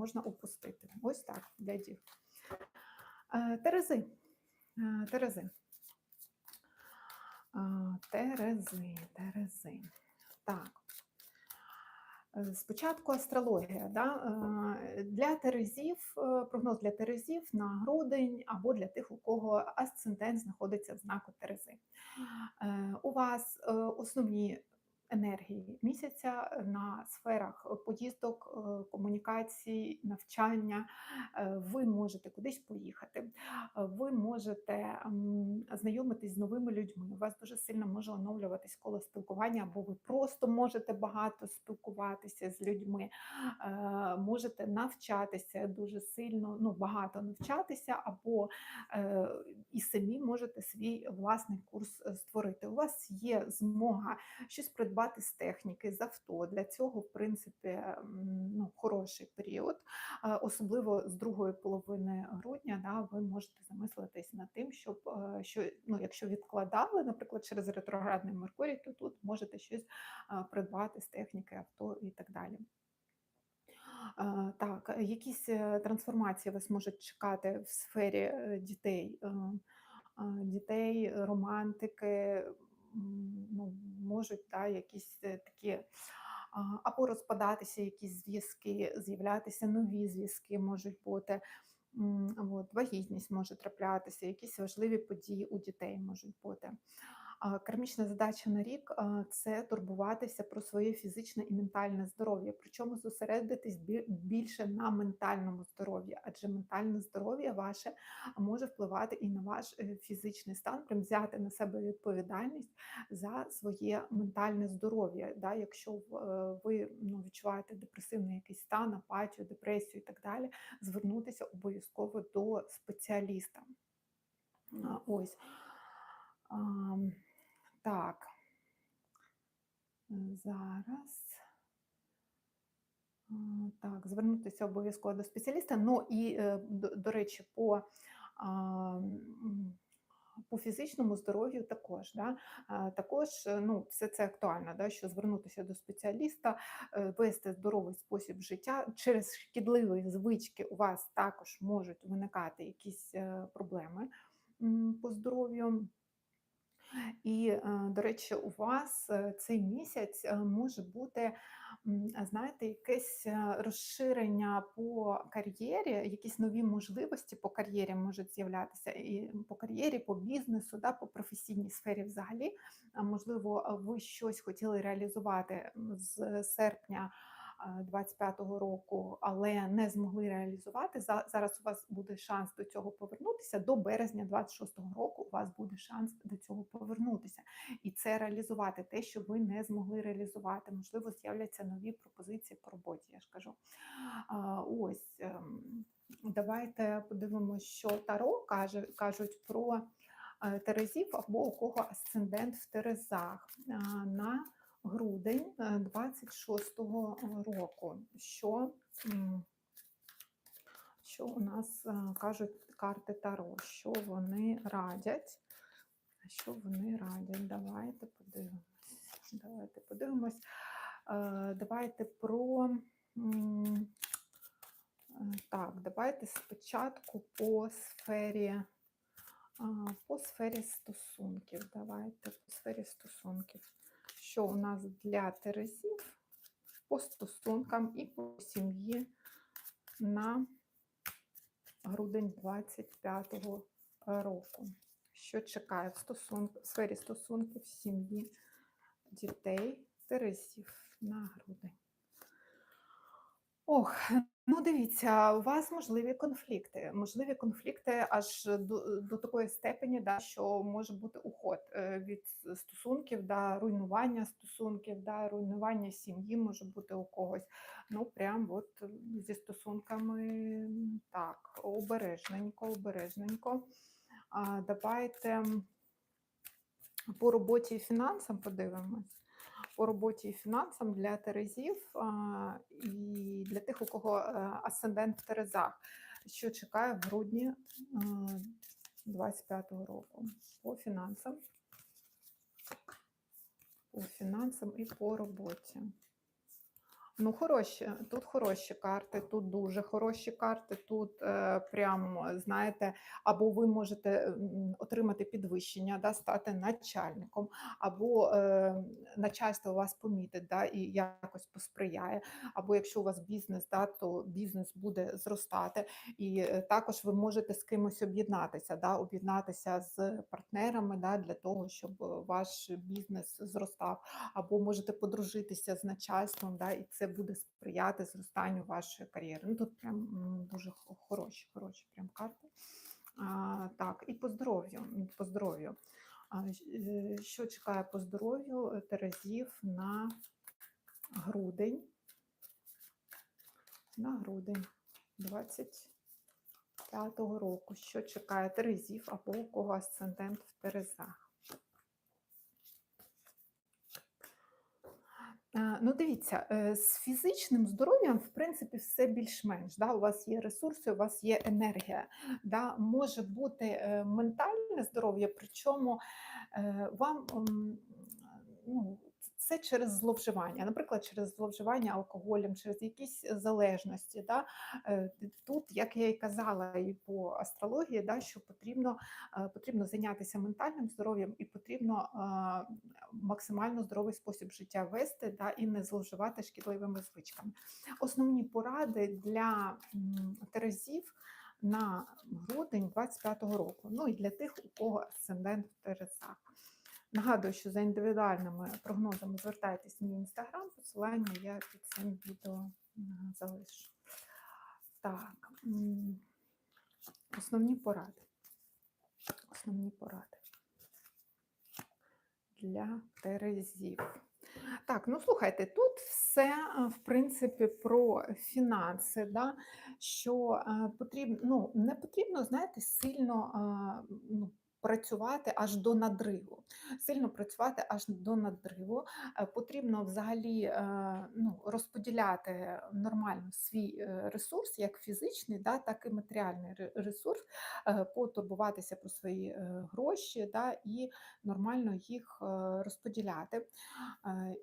можна упустити. Ось так, для дів. Е, Терези. Е, Терези. Е, Терези, Терези. Так. Спочатку астрологія. Да? Для терезів, прогноз для терезів на грудень або для тих, у кого асцендент знаходиться в знаку терези. У вас основні енергії місяця на сферах поїздок, е, комунікацій, навчання. Е, Ви можете кудись поїхати, е, ви можете знайомитись з новими людьми. У вас дуже сильно може оновлюватись коло спілкування, або ви просто можете багато спілкуватися з людьми, е, можете навчатися дуже сильно, ну багато навчатися, або е, і самі можете свій власний курс е, створити. У вас є змога щось придбати з техніки, з авто. Для цього, в принципі, ну, хороший період, особливо з другої половини грудня. Да, ви можете замислитись над тим, щоб е, що ну, якщо відкладали, наприклад, через ретроградний Меркурій, то тут можете щось придбати з техніки, авто і так далі. Так, якісь е, трансформації вас можуть чекати в сфері е, дітей, дітей, романтики, ну, можуть да, якісь е, такі або розпадатися якісь зв'язки, з'являтися нові зв'язки можуть бути. От, вагітність може траплятися, якісь важливі події у дітей можуть бути. Кармічна задача на рік це турбуватися про своє фізичне і ментальне здоров'я, причому зосередитись більше на ментальному здоров'ї, адже ментальне здоров'я ваше може впливати і на ваш е, фізичний стан, прям взяти на себе відповідальність за своє ментальне здоров'я. Да? Якщо е, ви ну, відчуваєте депресивний якийсь стан, апатію, депресію і так далі, звернутися обов'язково до спеціаліста. Ось. Ам, Так, е, зараз. Так, звернутися обов'язково до спеціаліста. Ну і, е, до, до речі, по, по фізичному здоров'ю також. Да? Також е, ну, все це актуально, да? що звернутися до спеціаліста, е, вести здоровий спосіб життя. Через шкідливі звички у вас також можуть виникати якісь е, проблеми по здоров'ю. І, е, до речі, у вас е, цей місяць е, може бути, знаєте, якесь розширення по кар'єрі, якісь нові можливості по кар'єрі можуть з'являтися і по кар'єрі, по бізнесу, да, по професійній сфері взагалі. Можливо, ви щось хотіли реалізувати з серпня. 25-го року, але не змогли реалізувати. За- Зараз у вас буде шанс до цього повернутися. До березня 26-го року у вас буде шанс до цього повернутися і це реалізувати те, що ви не змогли реалізувати. Можливо, з'являться нові пропозиції по роботі. Я ж кажу. Ось ем, давайте подивимося, що Таро каже, кажуть про е, Терезів або у кого асцендент в Терезах на грудень е, 26-го року. Що, що у нас е, кажуть карти Таро? Що вони радять? Що вони радять? Давайте подивимось. Давайте подивимось. Е, Давайте про. е, Так, давайте спочатку по сфері, по сфері стосунків. Давайте по сфері стосунків. Що у нас для Терезів по стосункам і по сім'ї на грудень 25-го року. Що чекає в, стосунк, в сфері стосунків сім'ї дітей Терезів на грудень? Ох, ну дивіться, у вас можливі конфлікти. Можливі конфлікти аж до, до такої степені, да, що може бути уход е, від стосунків, да, руйнування стосунків, да, руйнування сім'ї може бути у когось. Ну, прям от зі стосунками так, обережненько, обережненько. А, давайте по роботі і фінансам подивимось по роботі і фінансам для терезів і для тих, у кого е, асцендент в терезах, що чекає в грудні 25-го року по фінансам, по фінансам і по роботі. Ну, хороші, тут хороші карти, тут дуже хороші карти. Тут е, прям, знаєте, або ви можете отримати підвищення, да, стати начальником, або е, начальство вас помітить да, і якось посприяє. Або якщо у вас бізнес, да, то бізнес буде зростати. І е, також ви можете з кимось об'єднатися, да, об'єднатися з партнерами да, для того, щоб е, ваш бізнес зростав або можете подружитися з начальством, да, і це буде сприяти зростанню вашої кар'єри. Ну тут прям дуже хороші, хороші прям карти. А, так, і по здоров'ю. По здоров'ю. Е, що чекає по здоров'ю Терезів на грудень? На грудень 25-го року. Що чекає Терезів або у кого асцендент в Терезах? Ну, дивіться, е, з фізичним здоров'ям, в принципі, все більш-менш. Да? У вас є ресурси, у вас є енергія. Да? Може бути е, ментальне здоров'я, причому е, вам ну, це через зловживання, наприклад, через зловживання алкоголем, через якісь залежності. Да? Е, Тут, як я і казала, і по астрології, да, що потрібно, е, потрібно зайнятися ментальним здоров'ям і потрібно е, максимально здоровий спосіб життя вести да, і не зловживати шкідливими звичками. Основні поради для терезів на грудень 25-го року. Ну і для тих, у кого асцендент в терезах. Нагадую, що за індивідуальними прогнозами звертайтесь в мій інстаграм, посилання я під цим відео залишу. Так, основні поради. Основні поради для терезів. Так, ну слухайте, тут все е, в принципі про фінанси, да, що е, потрібно, ну, не потрібно, знаєте, сильно е, ну, працювати аж до надриву. Сильно працювати аж до надриву. Е, Потрібно взагалі е, ну, розподіляти нормально свій е, ресурс, як фізичний, да, так і матеріальний ресурс, потурбуватися про свої гроші да, і нормально їх розподіляти.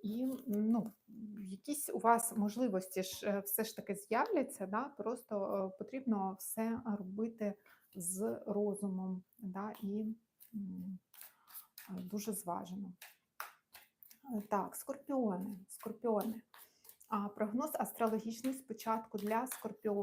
І ну, якісь у вас можливості ж все ж таки з'являться, да? просто потрібно все робити з розумом да? і дуже зважено. Так, скорпіони. скорпіони. А прогноз астрологічний спочатку для скорпіонів.